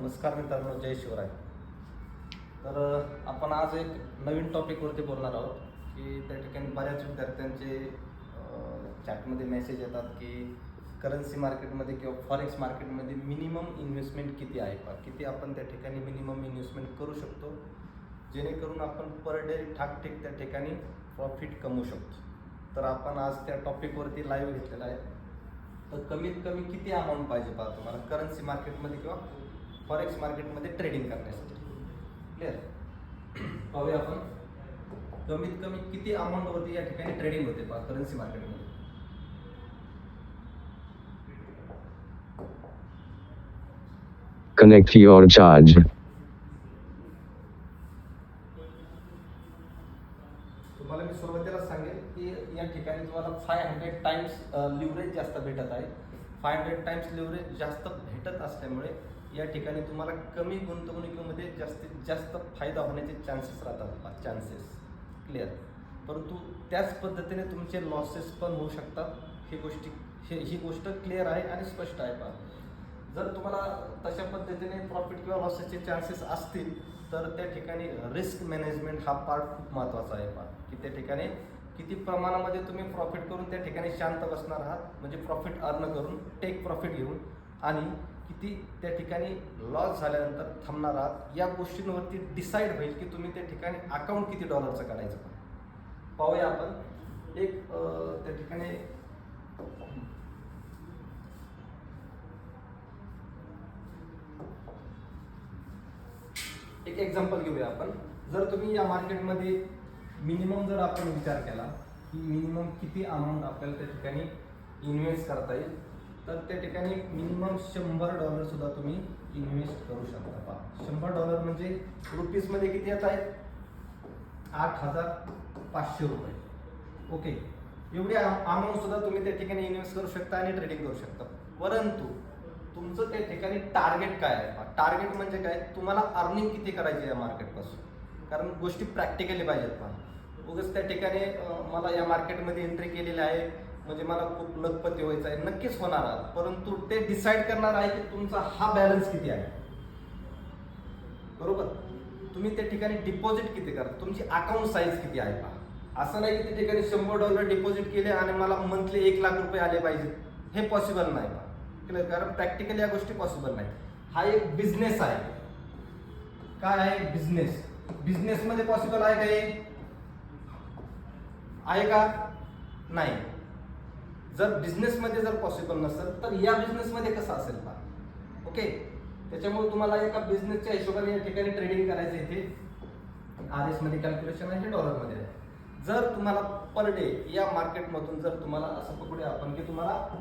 नमस्कार मित्रांनो जय शिवराय. तर आपण आज एक नवीन टॉपिकवरती बोलणार आहोत की त्या ठिकाणी बऱ्याच विद्यार्थ्यांचे चॅटमध्ये मेसेज येतात की करन्सी मार्केटमध्ये किंवा फॉरेक्स मार्केटमध्ये मिनिमम इन्व्हेस्टमेंट किती आहे? का किती आपण त्या ठिकाणी मिनिमम इन्व्हेस्टमेंट करू शकतो जेणेकरून आपण पर डे ठाकठीक त्या ठिकाणी प्रॉफिट कमवू शकतो. तर आपण आज त्या टॉपिकवरती लाईव्ह घेतलेला आहे. तर कमीत कमी किती अमाऊंट पाहिजे पहा तुम्हाला? करन्सी मार्केटमध्ये किंवा फॉरेक्स मार्केटमध्ये ट्रेडिंग करण्यासाठी. क्लिअर पाहूया आपण. कमीत कमी किती अमाऊंटवरती या ठिकाणी ट्रेडिंग होते पहा करन्सी मार्केटमध्ये Connect your charge. तुम्हाला मी सुरुवातीला सांगेल की या ठिकाणी तुम्हाला फाय हंड्रेड टाइम्स लिव्हरेज जास्त भेटत आहे. फाय हंड्रेड टाइम्स लिव्हरेज जास्त भेटत असल्यामुळे या ठिकाणी तुम्हाला कमी गुंतवणुकीमध्ये जास्तीत जास्त फायदा होण्याचे चान्सेस राहतात. चान्सेस क्लिअर परंतु त्याच पद्धतीने तुमचे लॉसेस पण होऊ शकतात. ही गोष्टी हे ही गोष्ट क्लिअर आहे आणि स्पष्ट आहे पहा. जर तुम्हाला तशा पद्धतीने प्रॉफिट किंवा लॉसेसचे चान्सेस असतील तर त्या ठिकाणी रिस्क मॅनेजमेंट हा पार्ट खूप महत्त्वाचा आहे पहा. की त्या ठिकाणी किती प्रमाणामध्ये तुम्ही प्रॉफिट करून त्या ठिकाणी शांत बसणार आहात. म्हणजे प्रॉफिट अर्न करून टेक प्रॉफिट घेऊन आणि किती त्या ठिकाणी लॉस झाल्यानंतर थांबणार आहात या गोष्टींवरती डिसाईड होईल की तुम्ही त्या ठिकाणी अकाउंट किती डॉलरचं काढायचं पाहूया आपण. एक त्या ठिकाणी एक एक्झाम्पल घेऊया आपण. जर तुम्ही या मार्केटमध्ये मिनिमम जर आपण विचार केला की मिनिमम किती अमाऊंट आपल्याला त्या ठिकाणी इन्व्हेस्ट करता येईल तर त्या ठिकाणी मिनिमम शंभर डॉलर सुद्धा तुम्ही इन्व्हेस्ट करू शकता पहा. शंभर डॉलर म्हणजे रुपीजमध्ये किती येत आहेत? आठ हजार पाचशे रुपये. ओके एवढी अमाऊंट सुद्धा तुम्ही त्या ठिकाणी इन्व्हेस्ट करू शकता आणि ट्रेडिंग करू शकता. परंतु तुमचं त्या ठिकाणी टार्गेट काय आहे टार्गेट म्हणजे काय? तुम्हाला अर्निंग किती करायची या मार्केटपासून कारण गोष्टी प्रॅक्टिकली पाहिजेत पहा. उगच त्या ठिकाणी मला या मार्केटमध्ये एंट्री केलेली आहे. म्हणजे मला खूप लखपती व्हायचं आहे. नक्कीच होणार आहात परंतु ते डिसाईड करणार आहे की तुमचा हा बॅलन्स किती आहे. बरोबर? तुम्ही त्या ठिकाणी डिपॉझिट किती करा तुमची अकाउंट साईज किती आहे पहा. असं नाही की त्या ठिकाणी शंभर डॉलर डिपॉझिट केले आणि मला मंथली एक लाख रुपये आले पाहिजे. हे पॉसिबल नाही पहा. कारण प्रॅक्टिकली या गोष्टी पॉसिबल नाही हा एक बिझनेस आहे. काय आहे बिझनेस बिझनेसमध्ये पॉसिबल आहे का हे? आहे का? नाही. जर बिझनेसमध्ये जर पॉसिबल नसेल तर या बिझनेसमध्ये कसं असेल का ओके त्याच्यामुळे तुम्हाला एका बिझनेसच्या हिशोबाने या ठिकाणी ट्रेडिंग करायचं इथे. आर एसमध्ये कॅल्क्युलेशन आहे हे डॉलरमध्ये आहे. जर तुम्हाला पर डे या मार्केटमधून जर तुम्हाला असं पकडूया आपण की तुम्हाला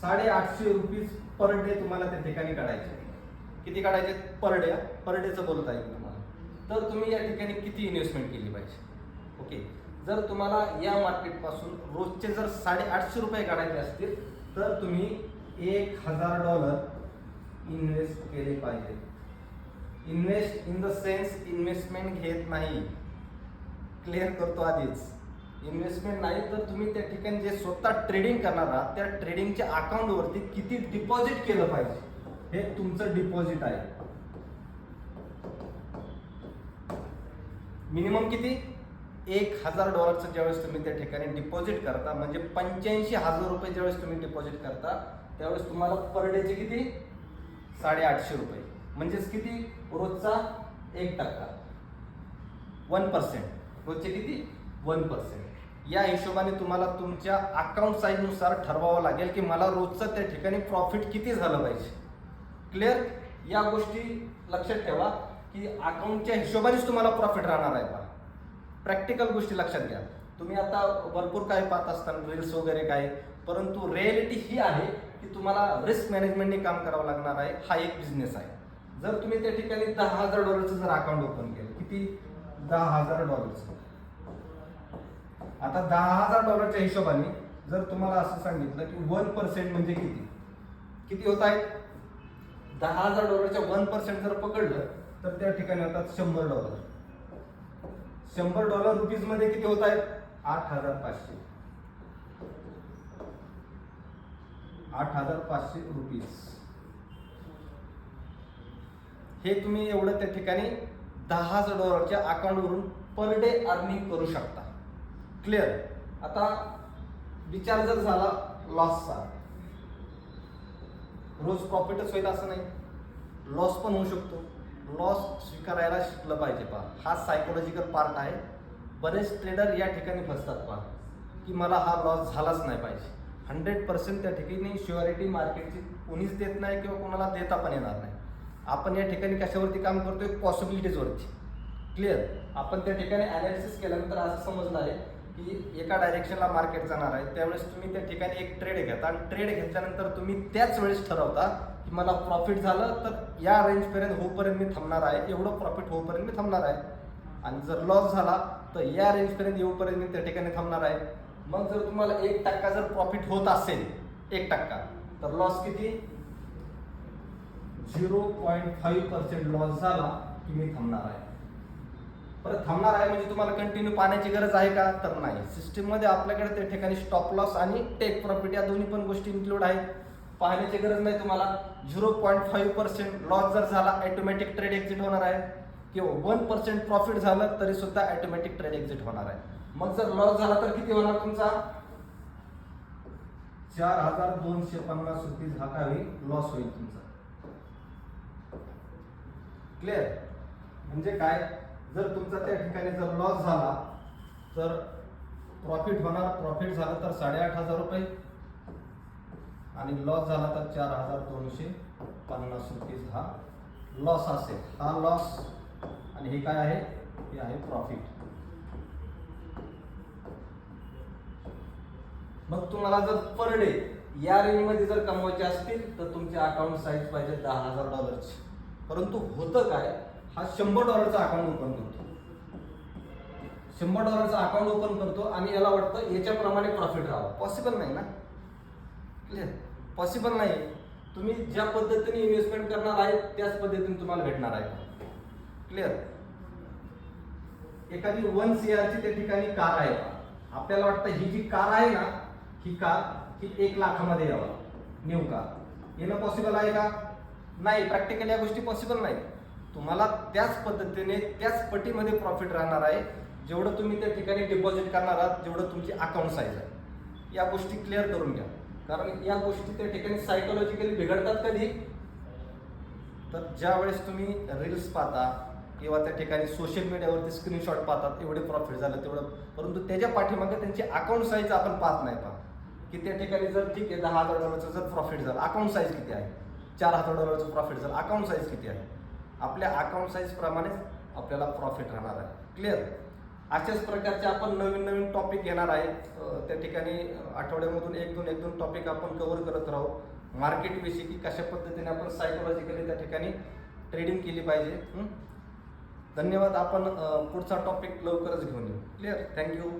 साडेआठशे रुपीज पर डे तुम्हाला त्या ठिकाणी काढायचे किती काढायचे पर डे पर डेचं बोलत आहे तुम्हाला. तर तुम्ही या ठिकाणी किती इन्व्हेस्टमेंट केली पाहिजे? ओके जर तुम्हाला या मार्केटपासून रोजचे जर साडेआठशे रुपये काढायचे असतील तर तुम्ही एक हजार डॉलर इन्व्हेस्ट केले पाहिजे. Invest in the sense investment घेत नाही. क्लिअर करतो आधीच. इन्व्हेस्टमेंट नाही तर तुम्ही त्या ठिकाणी जे स्वतः ट्रेडिंग करणार आहात त्या ट्रेडिंगच्या अकाउंटवरती किती डिपॉझिट केलं पाहिजे हे तुमचं डिपॉझिट आहे. मिनिमम किती? एक हजार डॉलरचं ज्यावेळेस तुम्ही त्या ठिकाणी डिपॉझिट करता म्हणजे पंच्याऐंशी हजार रुपये ज्यावेळेस तुम्ही डिपॉझिट करता त्यावेळेस तुम्हाला पर डेचे किती? साडेआठशे रुपये. म्हणजेच किती? रोजचा एक टक्का. One percent. रोजचे किती? One percent. या हिशोबाने तुम्हाला तुमच्या अकाउंट साईजनुसार ठरवावं लागेल की मला रोजचं त्या ठिकाणी प्रॉफिट किती झालं पाहिजे. क्लिअर या गोष्टी लक्षात ठेवा की अकाउंटच्या हिशोबानेच तुम्हाला प्रॉफिट राहणार आहे का प्रॅक्टिकल गोष्टी लक्षात घ्या. तुम्ही आता भरपूर काय पाहत असताना रील्स वगैरे काय परंतु रिॲलिटी ही आहे की तुम्हाला रिस्क मॅनेजमेंटने काम करावं लागणार आहे. हा एक बिझनेस आहे. जर तुम्ही त्या ठिकाणी दहा हजार डॉलरचं जर अकाउंट ओपन केलं किती? दहा हजार डॉलरचं आता दहा हजार डॉलरच्या हिशोबाने जर तुम्हाला असं सांगितलं की वन पर्सेंट म्हणजे किती? किती होत आहे? दहा हजार डॉलरच्या वन पर्सेंट जर पकडलं तर त्या ठिकाणी होतात शंभर डॉलर शंभर डॉलर रुपीजमध्ये किती होत आहेत? आठ हजार पाचशे. आठ हजार पाचशे रुपीज. हे तुम्ही एवढं त्या ठिकाणी दहा हजार डॉलरच्या अकाउंटवरून पर डे अर्निंग करू शकता. क्लिअर आता विचार जर झाला लॉसचा रोज प्रॉफिटच होईल असं नाही. लॉस पण होऊ शकतो. लॉस स्वीकारायला शिकलं पाहिजे पहा. हा सायकोलॉजिकल पार्ट आहे. बरेच ट्रेडर या ठिकाणी फसतात पहा की मला हा लॉस झालाच नाही पाहिजे. हंड्रेड पर्सेंट त्या ठिकाणी शुअरिटी मार्केटची कोणीच देत नाही किंवा कोणाला देता पण येणार नाही. आपण या ठिकाणी कशावरती काम करतोय? पॉसिबिलिटीजवरती क्लिअर आपण त्या ठिकाणी अनालिसिस केल्यानंतर असं समजलं आहे की एका डायरेक्शनला मार्केट जाणार आहे त्यावेळेस तुम्ही त्या ठिकाणी एक ट्रेड घेता आणि ट्रेड घेतल्यानंतर तुम्ही त्याच वेळेस ठरवता की मला प्रॉफिट झालं तर या रेंजपर्यंत होईपर्यंत मी थांबणार आहे. एवढं प्रॉफिट होईपर्यंत मी थांबणार आहे. आणि जर लॉस झाला तर या रेंजपर्यंत येऊपर्यंत मी त्या ठिकाणी थांबणार आहे. मग जर तुम्हाला एक टक्का जर प्रॉफिट होत असेल एक टक्का तर लॉस किती? Zero point five percent loss झाला की मी थांबणार आहे. परत थांबणार आहे म्हणजे तुम्हाला कंटिन्यू पाण्याची गरज आहे का? तर नाही. सिस्टीममध्ये आपल्याकडे त्या ठिकाणी स्टॉप लॉस आणि टेक प्रॉफिट या दोन्ही पण गोष्टी इन्क्लूड आहेत. पाहण्याची गरज नाही तुम्हाला. Zero point five percent loss जर झाला ॲटोमॅटिक ट्रेड एक्झिट होणार आहे. किंवा वन पर्सेंट प्रॉफिट झालं तरी सुद्धा ॲटोमॅटिक ट्रेड एक्झिट होणार आहे. मग जर लॉस झाला तर किती होणार तुमचा? चार हजार दोनशे पन्नास रुपये हा लॉस होईल तुमचा. क्लिअर म्हणजे काय? जर तुमचा त्या ठिकाणी जर लॉस झाला तर प्रॉफिट होणार. प्रॉफिट झालं तर साडेआठ हजार रुपये. आणि लॉस झाला तर चार हजार दोनशे पन्नास रुपीज हा लॉस असेल. हा लॉस आणि हे काय आहे? हे आहे प्रॉफिट मग तुम्हाला जर पर डे या रेंजमध्ये जर कमवायचे असतील तर तुमचे अकाउंट साईज पाहिजे दहा हजार डॉलरची परंतु होतं काय? हा शंभर डॉलरचा अकाउंट ओपन करतो. शंभर डॉलरचा अकाउंट ओपन करतो आणि याला वाटतं याच्याप्रमाणे प्रॉफिट राहावं. पॉसिबल नाही ना? म्हणजे क्लिअर पॉसिबल नाही. तुम्ही ज्या पद्धतीने इन्व्हेस्टमेंट करणार आहे त्याच पद्धतीने तुम्हाला भेटणार आहे. क्लिअर एखादी वन सी आरची त्या ठिकाणी कार आहे. आपल्याला वाटतं ही जी कार आहे ना ही कार ही एक लाखामध्ये यावं. New car. येणं पॉसिबल आहे का? नाही प्रॅक्टिकली या गोष्टी पॉसिबल नाही. तुम्हाला त्याच पद्धतीने त्याच पटीमध्ये प्रॉफिट राहणार आहे. जेवढं तुम्ही त्या ठिकाणी डिपॉझिट करणार आहात जेवढं तुमची अकाउंट साईज आहे. या गोष्टी क्लिअर करून घ्या. कारण या गोष्टी त्या ठिकाणी सायकोलॉजिकली बिघडतात कधी? तर ज्या वेळेस तुम्ही रील्स पाहता किंवा त्या ठिकाणी सोशल मीडियावरती स्क्रीनशॉट पाहतात एवढे प्रॉफिट झालं तेवढं. परंतु त्याच्या पाठीमागे त्यांची अकाउंट साईज आपण पाहत नाही पाहत की त्या ठिकाणी जर ठीक आहे दहा हजार डॉलरचं जर प्रॉफिट झालं अकाउंट साईज किती आहे? चार हजार डॉलरचं प्रॉफिट झालं अकाउंट साईज किती आहे? आपल्या अकाउंट साईजप्रमाणेच आपल्याला प्रॉफिट राहणार आहे. क्लिअर अशाच प्रकारचे आपण नवीन नवीन टॉपिक घेणार आहेत त्या ठिकाणी आठवड्यामधून एक दोन एक दोन टॉपिक आपण कव्हर करत राहू. मार्केटविषयी की कशा पद्धतीने आपण सायकोलॉजिकली त्या ठिकाणी ट्रेडिंग केली पाहिजे. धन्यवाद. आपण पुढचा टॉपिक लवकरच घेऊन येऊ. Clear thank you